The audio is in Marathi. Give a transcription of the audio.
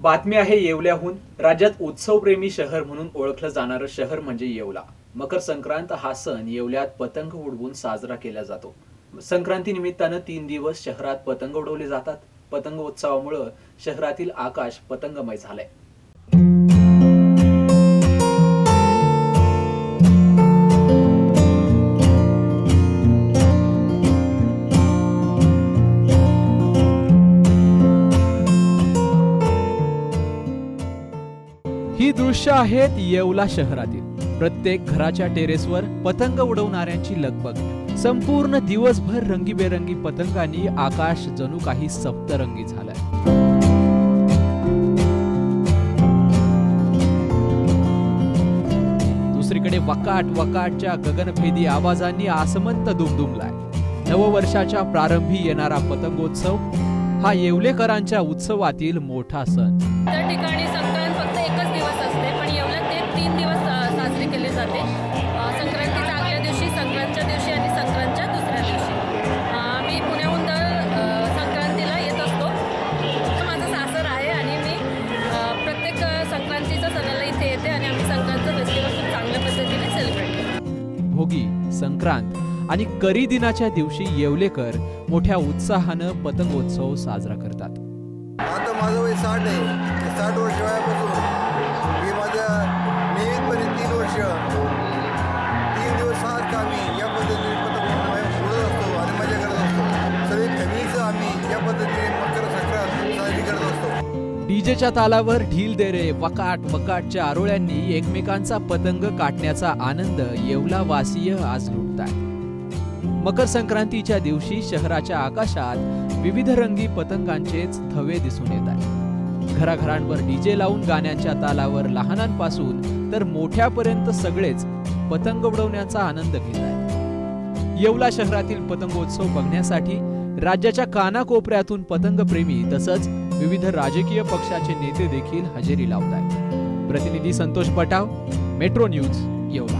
बातमी आहे येवल्याहून. राज्यात उत्सवप्रेमी शहर म्हणून ओळखलं जाणारं शहर म्हणजे येवला. मकर संक्रांत हा सण येवल्यात पतंग उडवून साजरा केला जातो. संक्रांती निमित्तानं तीन दिवस शहरात पतंग उडवले जातात. पतंग उत्सवामुळं शहरातील आकाश पतंगमय झालंय. ही दृश्य आहेत येवला शहरातील. प्रत्येक घराच्या टेरेसवर पतंग उडवणाऱ्यांची लगबग. संपूर्ण दिवसभर रंगीबेरंगी पतंगांनी आकाश जणू काही सप्तरंगी झालंय. दुसरीकडे वकाट वकाटच्या गगनभेदी आवाजांनी आसमंत दुमदुमलाय. नववर्षाच्या प्रारंभी येणारा पतंगोत्सव हा येवलेकरांच्या उत्सवातील मोठा सण. त्या ठिकाणी संक्रांत फक्त एकच जाते संक्रांतीच्या आदल्या दिवशी संक्रांतच्या दिवशी आणि संक्रांतच्या दुसऱ्या दिवशी. मी पुण्याहून दर संक्रांतीला येत असतो. माझं सासर आहे आणि मी प्रत्येक अ, संक्रांतीच्या सणाला इथे येते आणि आम्ही संक्रांतचं फेस्टिवल खूप चांगल्या पद्धतीने सेलिब्रेट करतो. भोगी संक्रांत आणि करी दिनाच्या दिवशी येवलेकर मोठ्या उत्साहानं पतंगोत्सव साजरा करतात. आता माझं वय साठ आहे. साठ वर्ष वयापासून विजेच्या तालावर ढील दे रे वकाट वकाटच्या आरोळ्यांनी एकमेकांचा पतंग काटण्याचा आनंद येवला वासीय आज लुटताय. मकर संक्रांतीच्या दिवशी शहराच्या आकाशात विविध रंगी पतंगांचेच थवे दिसून येत आहेत. घराघरांवर डीजे लावून गाण्यांच्या तालावर लहानांपासून तर मोठ्यापर्यंत सगळेच पतंग उडवण्याचा आनंद घेत आहेत. येवला शहरातील पतंगोत्सव बघण्यासाठी राज्याच्या कानाकोपऱ्यातून पतंगप्रेमी तसंच विविध राजकीय पक्षाचे नेते देखील हजेरी लावत आहेत प्रतिनिधी संतोष पटाव मेट्रो न्यूज येवला.